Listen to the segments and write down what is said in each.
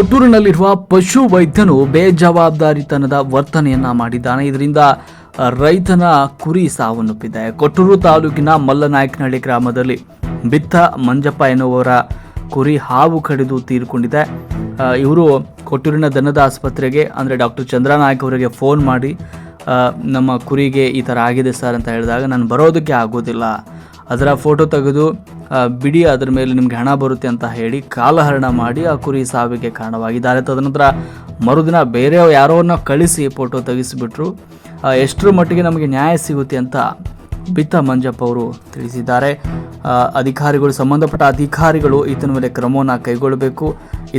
ಕೊಟ್ಟೂರಿನಲ್ಲಿರುವ ಪಶು ವೈದ್ಯನು ಬೇಜವಾಬ್ದಾರಿತನದ ವರ್ತನೆಯನ್ನ ಮಾಡಿದ್ದಾನೆ. ಇದರಿಂದ ರೈತನ ಕುರಿ ಸಾವನ್ನಪ್ಪಿದೆ. ಕೊಟ್ಟೂರು ತಾಲೂಕಿನ ಮಲ್ಲನಾಯಕನಹಳ್ಳಿ ಗ್ರಾಮದಲ್ಲಿ ಬಿತ್ತ ಮಂಜಪ್ಪ ಎನ್ನುವರ ಕುರಿ ಹಾವು ಕಡಿದು ತೀರಿಕೊಂಡಿದೆ. ಇವರು ಕೊಟ್ಟೂರಿನ ದನದ ಆಸ್ಪತ್ರೆಗೆ, ಅಂದರೆ ಡಾಕ್ಟರ್ ಚಂದ್ರನಾಯಕ್ ಅವರಿಗೆ ಫೋನ್ ಮಾಡಿ ನಮ್ಮ ಕುರಿಗೆ ಈ ಥರ ಆಗಿದೆ ಸರ್ ಅಂತ ಹೇಳಿದಾಗ, ನಾನು ಬರೋದಕ್ಕೆ ಆಗೋದಿಲ್ಲ. ಅದರ ಫೋಟೋ ತೆಗೆದು ಬಿಡಿ, ಅದರ ಮೇಲೆ ನಿಮ್ಗೆ ಹಣ ಬರುತ್ತೆ ಅಂತ ಹೇಳಿ ಕಾಲಹರಣ ಮಾಡಿ ಆ ಕುರಿ ಸಾವಿಗೆ ಕಾರಣವಾಗಿದ್ದಾರೆ. ತದನಂತರ ಮರುದಿನ ಬೇರೆ ಯಾರೋನ್ನ ಕಳಿಸಿ ಫೋಟೋ ತೆಗೆಸಿಬಿಟ್ರು. ಎಷ್ಟರ ಮಟ್ಟಿಗೆ ನಮಗೆ ನ್ಯಾಯ ಸಿಗುತ್ತೆ ಅಂತ ಬಿತ್ತ ಮಂಜಪ್ಪ ಅವರು ತಿಳಿಸಿದ್ದಾರೆ. ಅಧಿಕಾರಿಗಳು, ಸಂಬಂಧಪಟ್ಟ ಅಧಿಕಾರಿಗಳು ಈತನ ಮೇಲೆ ಕ್ರಮವನ್ನು ಕೈಗೊಳ್ಳಬೇಕು.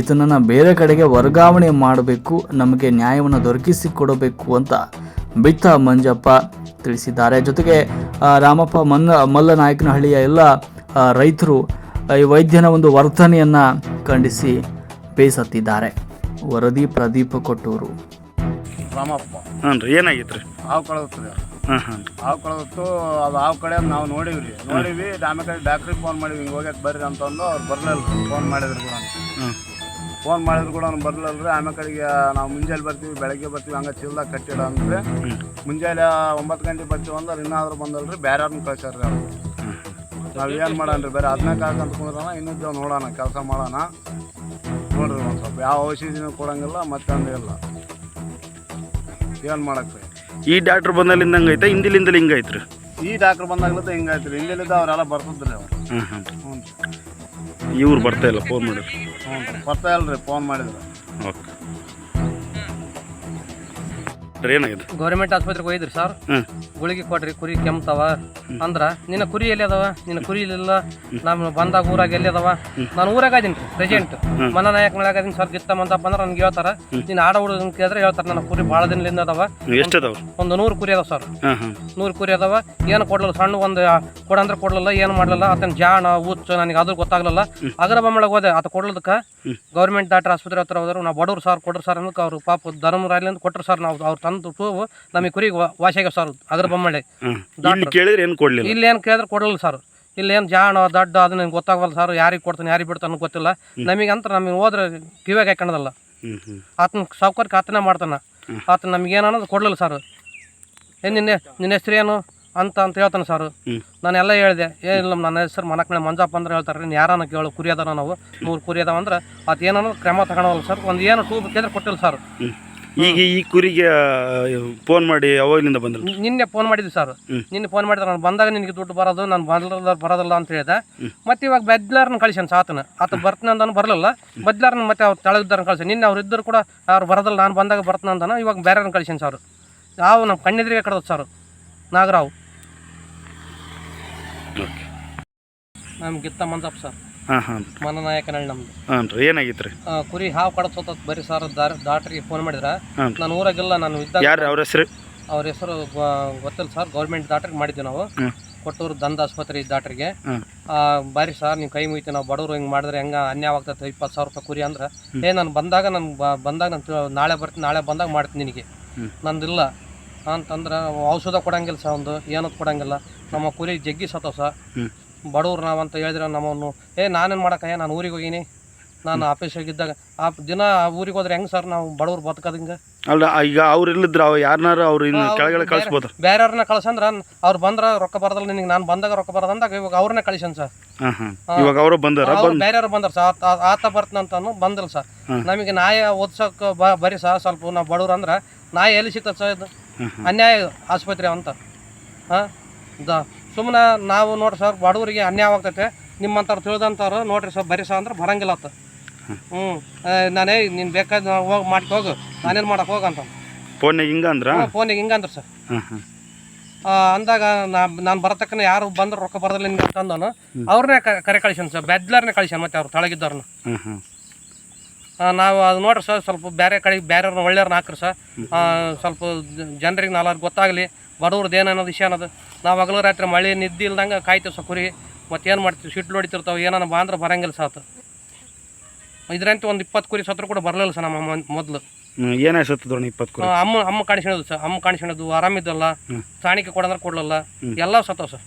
ಈತನನ್ನು ಬೇರೆ ಕಡೆಗೆ ವರ್ಗಾವಣೆ ಮಾಡಬೇಕು. ನಮಗೆ ನ್ಯಾಯವನ್ನು ದೊರಕಿಸಿಕೊಡಬೇಕು ಅಂತ ಬಿತ್ತ ಮಂಜಪ್ಪ ತಿಳಿಸಿದ್ದಾರೆ. ಜೊತೆಗೆ ರಾಮಪ್ಪ ಮನ್ನ ಮಲ್ಲನಾಯಕನಹಳ್ಳಿಯ ಎಲ್ಲ ರೈತರು ಈ ವೈದ್ಯನ ಒಂದು ವರ್ತನೆಯನ್ನು ಖಂಡಿಸಿ ಬೇಸತ್ತಿದ್ದಾರೆ. ವರದಿ ಪ್ರದೀಪ ಕೊಟ್ಟೂರು. ರಾಮಪ್ಪ. ಹಾಂ ರೀ ಏನಾಗಿತ್ತು ರೀ ಹಾವು ಕಳೆದಿತ್ತು ಹಾಂ ಹಾಂ ಹಾವು ಕಳೆದಿತ್ತು ಅದು ಹಾವು ಕಡೆ ನಾವು ನೋಡಿವ್ರಿ. ನೋಡಿವಿ ಆಮೇಲೆ ಕಡೆ ಡಾಕ್ಟ್ರಿಗೆ ಫೋನ್ ಮಾಡಿವಿ ಹಿಂಗೆ ಹೋಗ್ಯಾಕೆ ಬರ್ರಿ ಅಂತಂದು ಅವ್ರು ಬರಲಿಲ್ಲ ಫೋನ್ ಮಾಡಿದ್ರು ಕೂಡ. ಹ್ಞೂ. ಫೋನ್ ಮಾಡಿದ್ರು ಕೂಡ ಅವ್ನು ಬರ್ಲಿಲ್ಲ ಆಮೇಲೆ ಕಡೆಗೆ ನಾವು ಮುಂಜಾನೆ ಬರ್ತೀವಿ ಬೆಳಗ್ಗೆ ಬರ್ತೀವಿ ಹಂಗೆ ಚೀಲ್ದಾಗ ಕಟ್ಟಿಡ ಅಂದ್ರೆ. ಮುಂಜಾನೆ ಒಂಬತ್ತು ಗಂಟೆ ಬರ್ತೀವಿ ಅಂದ್ರೆ ಇನ್ನಾದ್ರೂ ಬಂದಲ್ರಿ ಬೇರೆಯವ್ರನ್ನ ಕಳ್ಸ್ಯಾರ್ರಿ ಅವ್ರು. ನಾವು ಏನು ಮಾಡೋಣ ಬೇರೆ ಹದಿನಾಲ್ಕು ಅಂತ ಕುಂದ್ರಣ ಇನ್ನೊಂದು ನೋಡೋಣ ಕೆಲಸ ಮಾಡೋಣ. ನೋಡ್ರಿ ಒಂದು ಸ್ವಲ್ಪ ಯಾವ ಔಷಧಿನೂ ಕೊಡಂಗಿಲ್ಲ ಮತ್ತೊಂದು ಇಲ್ಲ. ಏನು ಮಾಡಕ್ಕೆ ಈ ಡಾಕ್ಟ್ರ್ ಬಂದಲ್ಲಿಂದ ಹಂಗೈತೆ ಹಿಂದಿಲಿಂದಲೇ ಹಿಂಗೈತೆ ರೀ ಈ ಡಾಕ್ಟ್ರ್ ಬಂದಾಗ್ಲತ್ತ ಹಿಂಗಾಯ್ತು ರೀ ಹಿಂದಿಲಿದ್ದ ಅವರೆಲ್ಲ ಬರ್ತಿದ್ರಿ ಅವ್ರು ಹಾಂ ಹಾಂ ಹ್ಞೂ ಇವ್ರು ಬರ್ತಾ ಇಲ್ಲ ಫೋನ್ ಮಾಡಿರಿ ಹ್ಞೂ ಬರ್ತಾ ರೀ ಫೋನ್ ಮಾಡಿದ್ರೆ. ಓಕೆ. ರೀ ಏನಾಗಿದೆ ಗೌರ್ಮೆಂಟ್ ಆಸ್ಪತ್ರೆಗೆ ಹೋಗಿದ್ರಿ ಸರ್ ಹಾಂ ಗುಳಿಗೆ ಕೊಡ್ರಿ ಕುರಿ ಕೆಮ್ತಾವ. ಅಂದ್ರ ನಿನ್ನ ಕುರಿ ಎಲ್ಲಿ ಅದಾವ? ನಿನ್ನ ಕುರಿ ಇಲ್ಲ ನಾನು ಬಂದಾಗ ಊರಾಗ ಎಲ್ಲಿ ಅದಾವ? ನಾನು ಊರಾಗ ಅದೀನಿ ಪ್ರೆಸೆಂಟ್ ಮನ ನಾಯಕ ಮನ್ಯಾಗ ಅದೀನಿ ಸರ್ ಗಿತ್ತ ಅಂತ ಬಂದ್ರೆ ನನ್ಗೆ ಹೇಳ್ತಾರ. ನೀನ್ ಆಡ ಹುಡುಗ ಕೇಳಿದ್ರೆ ಹೇಳ್ತಾರ ನನ್ನ ಕುರಿ ಬಹಳ ದಿನದಿಂದ ಅದಾವ. ಎಷ್ಟು ಅದಾವ? ಒಂದು ನೂರು ಕುರಿ ಅದಾವ ಸರ್ ಹಾಂ ಹಾಂ ನೂರು ಕುರಿ ಅದಾವ. ಏನು ಕೊಡ್ಲಿಲ್ಲ ಸಣ್ಣ ಒಂದು ಕೊಡಂದ್ರೆ ಕೊಡ್ಲಿಲ್ಲ ಏನು ಮಾಡ್ಲಿಲ್ಲ ಆತನ ಜಾಣ ಹುಚ್ಚು ನನಗೆ ಅದು ಗೊತ್ತಾಗ್ಲಿಲ್ಲ. ಅಗರ ಬೊಮ್ಮಳಗೆ ಹೋದೆ ಆತ ಕೊಡ್ಲದಕ್ಕೆ ಗೌರ್ಮೆಂಟ್ ಡಾಕ್ಟರ್ ಆಸ್ಪತ್ರೆ ಹತ್ರ ಹೋದ್ರು. ನಾವು ಬಡವ್ರು ಸರ್ ಕೊಡ್ರಿ ಸರ್ ಅಂದ್ರೆ ಅವ್ರು ಪಾಪ ಧರ್ಮರಾಯ್ಲಿಂದ ಕೊಟ್ರು ಸರ್ ನಾವು ಅವ್ರು ತಂದು ಟೂವು ನಮಗೆ ಕುರಿಗೆ ವಾಶಾಗ್ಯಾವ ಸರ್. ಅದ್ರ ಬೊಮ್ಮಳ್ಳಿ. ಇಲ್ಲಿ ಕೇಳಿದ್ರೆ ಏನು ಕೊಡಲಿಲ್ಲ? ಇಲ್ಲಿ ಏನು ಕೇಳಿದ್ರೆ ಕೊಡಲಿಲ್ಲ ಸರ್. ಇಲ್ಲಿ ಏನು ಜಾಣ ದಡ್ಡ ಅದು ನನಗೆ ಗೊತ್ತಾಗಲ್ಲ ಸರ್. ಯಾರಿಗೆ ಕೊಡ್ತಾನೆ ಯಾರಿಗೆ ಬಿಡ್ತಾನೆ ಗೊತ್ತಿಲ್ಲ. ನಮಗೆ ಅಂತ ನಮಗೆ ಹೋದ್ರೆ ಕಿವಿಯಾಗ ಹಾಕೊಂಡದಲ್ಲ. ಆತನ ಸೌಕರ್ಯಕ್ಕೆ ಆತನೇ ಮಾಡ್ತಾನೆ. ಆತ ನಮ್ಗೆ ಏನು ಅನ್ನೋದು ಕೊಡಲಿಲ್ಲ ಸರ್. ಏನು ನಿನ್ನೆ ನಿನ್ನ ಹೆಸ್ರು ಏನು? ಅಂತ ಅಂತ ಹೇಳ್ತಾನೆ ಸರ್. ನಾನು ಎಲ್ಲ ಹೇಳಿದೆ. ಏನಿಲ್ಲ ನನ್ನ ಹೆಸರು ಮನಕ್ ಮೇಲೆ ಮಂಜಪ್ಪ ಅಂದ್ರೆ ಹೇಳ್ತಾರೆ. ನೀನು ಯಾರನ್ನ ಕೇಳು? ಕುರಿ ಅದಾನ ನಾವು. ನೂರು ಕುರಿ ಅದಾವ ಅಂದ್ರೆ ಅದು ಏನನ್ನೋ ಕ್ರಮ ತಗೊಳಲ್ಲ ಸರ್. ಒಂದು ಏನು ಟೂಬ್ ಕೇಳಿದ್ರೆ ಕೊಟ್ಟಿಲ್ಲ ಸರ್. ಈಗ ಈ ಕುರಿಗೆ ಫೋನ್ ಮಾಡಿ ಅವಾಗಲಿಂದ ಬಂದ್ರು ನಿನ್ನೆ ಫೋನ್ ಮಾಡಿದ್ವಿ ಸರ್. ನಿನ್ನೆ ಫೋನ್ ಮಾಡಿದ್ರೆ ನಾನು ಬಂದಾಗ ನಿನಗೆ ದುಡ್ಡು ಬರೋದು ನಾನು ಬಂದಿಲ್ಲ ಬರೋದಿಲ್ಲ ಅಂತ ಹೇಳಿದೆ. ಮತ್ತೆ ಇವಾಗ ಬದ್ಲಾರನ್ನ ಕಳಿಸ್ಯಾನ ಸಾತನ ಆತ ಬರ್ತಾನೆ ಅಂದನು ಬರಲಿಲ್ಲ. ಬದ್ಲಾರನ್ನ ಮತ್ತೆ ಅವ್ರು ತೆಳಗಿದ್ದಾರನ್ನ ಕಳಿಸಿ ನಿನ್ನೆ ಅವ್ರು ಇದ್ದರು ಕೂಡ ಅವ್ರು ಬರೋದಿಲ್ಲ ನಾನು ಬಂದಾಗ ಬರ್ತಾನೆ ಅಂತಾನ ಇವಾಗ ಬೇರೆಯವ್ರನ್ನ ಕಳಿಸ್ಯಾನ ಸರ್. ಯಾವ ನಮ್ಮ ಕಣ್ಣೆದ್ರಿಗೆ ಕಡೋದು ಸರ್. ನಾಗರಾವ್. ಓಕೆ ನಮ್ಗೆ ಗಿತ್ತ ಮಂಜಪ್ಪ ಸರ್. ಹಾಂ ಹಾಂ. ಮನನಾಯಕನಹಳ್ಳಿ ನಮ್ದು. ಹಾಂ ರೀ ಏನಾಗಿತ್ತು ರೀ ಆ, ಕುರಿ ಹಾವು ಕಡಸೋತ ಬರೀ ಸರ್ ದಾರಿ ಡಾಕ್ಟ್ರಿಗೆ ಫೋನ್ ಮಾಡಿದ್ರ. ಹಾಂ ನಾನು ಊರಾಗಿಲ್ಲ ನಾನು ಇದ್ದಾಗ ಯಾರು ಅವ್ರ ಹೆಸರು? ಅವ್ರ ಹೆಸರು ಗೊತ್ತಿಲ್ಲ ಸರ್ ಗೌರ್ಮೆಂಟ್ ದಾಟ್ರಿಗೆ ಮಾಡಿದ್ವಿ ನಾವು. ಕೊಟ್ಟೂರು ದಂದ ಆಸ್ಪತ್ರೆ ಡಾಕ್ಟ್ರಿಗೆ ಹ್ಞೂ ಆ, ಬಾರಿ ಸರ್ ನೀವು ಕೈ ಮುಗಿತೀವಿ ನಾವು ಬಡವರು ಹಿಂಗೆ ಮಾಡಿದ್ರೆ ಹೆಂಗೆ ಅನ್ಯಾವಾಗ್ತದೆ ಇಪ್ಪತ್ತು ಸಾವಿರ ರೂಪಾಯಿ ಕುರಿ ಅಂದ್ರೆ. ಏ ನಾನು ಬಂದಾಗ ನಾನು ಬಂದಾಗ ನಾನು ನಾಳೆ ಬರ್ತೀನಿ ನಾಳೆ ಬಂದಾಗ ಮಾಡ್ತೀನಿ ನಿನಗೆ. ಹ್ಮ್. ನಂದಿಲ್ಲ. ಅಂತಂದ್ರೆ ಔಷಧ ಕೊಡಂಗಿಲ್ಲ ಸರ್ ಒಂದು ಏನದು ಕೊಡಂಗಿಲ್ಲ. ನಮ್ಮ ಕುರಿ ಜಗ್ಗಿ ಸತ್ತವ ಸರ್. ಹ್ಞೂ ಬಡವ್ರು ನಾವು ಅಂತ ಹೇಳಿದ್ರೆ ನಮ್ಮನ್ನು ಏ ನಾನೇನು ಮಾಡಕ್ಕ? ನಾನು ಊರಿಗೆ ಹೋಗಿನಿ. ನಾನು ಆಫೀಸಾಗಿದ್ದಾಗ ಆ ದಿನ ಊರಿಗೆ ಹೋದ್ರೆ ಹೆಂಗೆ ಸರ್ ನಾವು ಬಡವ್ರು ಬದುಕೋದು ಹಿಂಗೆ? ಅಲ್ಲ ಈಗ ಅವ್ರು ಇಲ್ಲಿದ್ರು ಯಾರನ್ನಾರು ಅವ್ರು ಇನ್ನು ಕೆಳಗಡೆ ಕಳಿಸ್ಬೋದು? ಬೇರೆಯವ್ರನ್ನ ಕಳ್ಸಂದ್ರೆ ಅವ್ರು ಬಂದ್ರೆ ರೊಕ್ಕ ಬರದಲ್ಲ ನಿನಗೆ ನಾನು ಬಂದಾಗ ರೊಕ್ಕ ಬರೋದಂದಾಗ ಇವಾಗ ಅವ್ರನ್ನ ಕಳಿಸನ್ ಸರ್. ಇವಾಗ ಅವರು ಬಂದಾರ ಬೇರೆಯವ್ರು ಬಂದಾರ ಸರ್. ಆತ- ಬರ್ತಾನಂತಾನು ಬಂದಿಲ್ಲ ಸರ್. ನಮಗೆ ಓದ್ಸೋಕೆ ಬ ಬರೀ ಸರ್ ಸ್ವಲ್ಪ ನಾವು ಬಡವ್ರು ಅಂದ್ರೆ ನಾಯಿ ಎಲ್ಲಿ ಸಿಗ್ತದೆ ಸರ್ ಇದು? ಅನ್ಯಾಯ ಆಸ್ಪತ್ರೆ ಅಂತ. ಹಾಂ? ಸುಮ್ಮನೆ ನಾವು ನೋಡ್ರಿ ಸರ್ ಬಡವರಿಗೆ ಅನ್ಯಾಯ ಆಗ್ತೈತೆ. ನಿಮ್ಮಂಥವ್ರು ತಿಳಿದಂಥವ್ರು ನೋಡ್ರಿ ಸರ್ ಬರೀ ಸರ್ ಅಂದ್ರೆ ಬರಂಗಿಲ್ಲ ಆತ. ಹ್ಞೂ ನಾನೇ ನೀನು ಬೇಕಾದ ಹೋಗಿ ಮಾಡ್ಕೊ ಹೋಗು. ನಾನೇನು ಮಾಡಕ್ಕೆ ಹೋಗಂತ ಫೋನಿಗೆ ಹಿಂಗ ಅಂದ್ರೆ? ಫೋನಿಗೆ ಹಿಂಗಂದ್ರೆ ಸರ್. ಹಾಂ ಹಾಂ ಆ, ಅಂದಾಗ ನಾ ನಾನು ಬರತಕ್ಕನ ಯಾರು ಬಂದ್ರೆ ರೊಕ್ಕ ಬರೋದಿಲ್ಲ ನಿಮ್ಗೆ ಅಂತಂದನು ಅವ್ರನ್ನೇ ಕರೆ ಕಳಿಸ್ಯಾನ ಸರ್ ಬೆದ್ಲರ್ನೇ ಕಳಿಸ್ಯಾನ ಮತ್ತೆ ಅವ್ರು ತಳಗಿದ್ದವ್ರನ್ನ. ನಾವು ಅದು ನೋಡ್ರಿ ಸರ್ ಸ್ವಲ್ಪ ಬೇರೆ ಕಡೆ ಬೇರೆಯವ್ರನ್ನ ಒಳ್ಳೆಯವ್ರನ್ನ ಹಾಕ್ರಿ ಸರ್. ಸ್ವಲ್ಪ ಜನರಿಗೆ ನಾಲ್ಕು ಗೊತ್ತಾಗಲಿ. ಬಡವ್ರದ್ದು ಏನು ಅನ್ನೋದು ವಿಷಯ ಅನ್ನೋದು. ನಾವು ಹಗಲು ರಾತ್ರಿ ಮಳೆ ನಿದ್ದೆ ಇಲ್ದಂಗೆ ಕಾಯ್ತೀವಿ ಸಕುರಿ ಕುರಿ. ಮತ್ತೆ ಏನು ಮಾಡ್ತೀವಿ? ಸಿಟ್ಟು ಹೊಡಿತಿರ್ತಾವೆ ಏನಾನ ಬಾ ಅಂದ್ರೆ ಬರಂಗಿಲ್ಲ ಸಾತು ಇದ್ರಂತೂ ಒಂದು ಇಪ್ಪತ್ತು ಕುರಿ ಸತ್ರು ಕೂಡ ಬರಲಿಲ್ಲ ಸರ್ ನಮ್ಮ ಮೊದಲು. ಏನೇ ದೋಣ ಇಪ್ಪತ್ತು ಕುರಿ? ಅಮ್ಮ ಅಮ್ಮ ಕಾಣಿಸ್ಕೊಳ್ಳೋದು ಸರ್ ಅಮ್ಮ ಕಾಣಿಸ್ಕೊಳ್ಳೋದು ಆರಾಮಿದ್ದಲ್ಲ. ಸಾಣಿಕೆ ಕೊಡಂದ್ರೆ ಕೊಡಲಿಲ್ಲ. ಎಲ್ಲ ಸತ್ತವ ಸರ್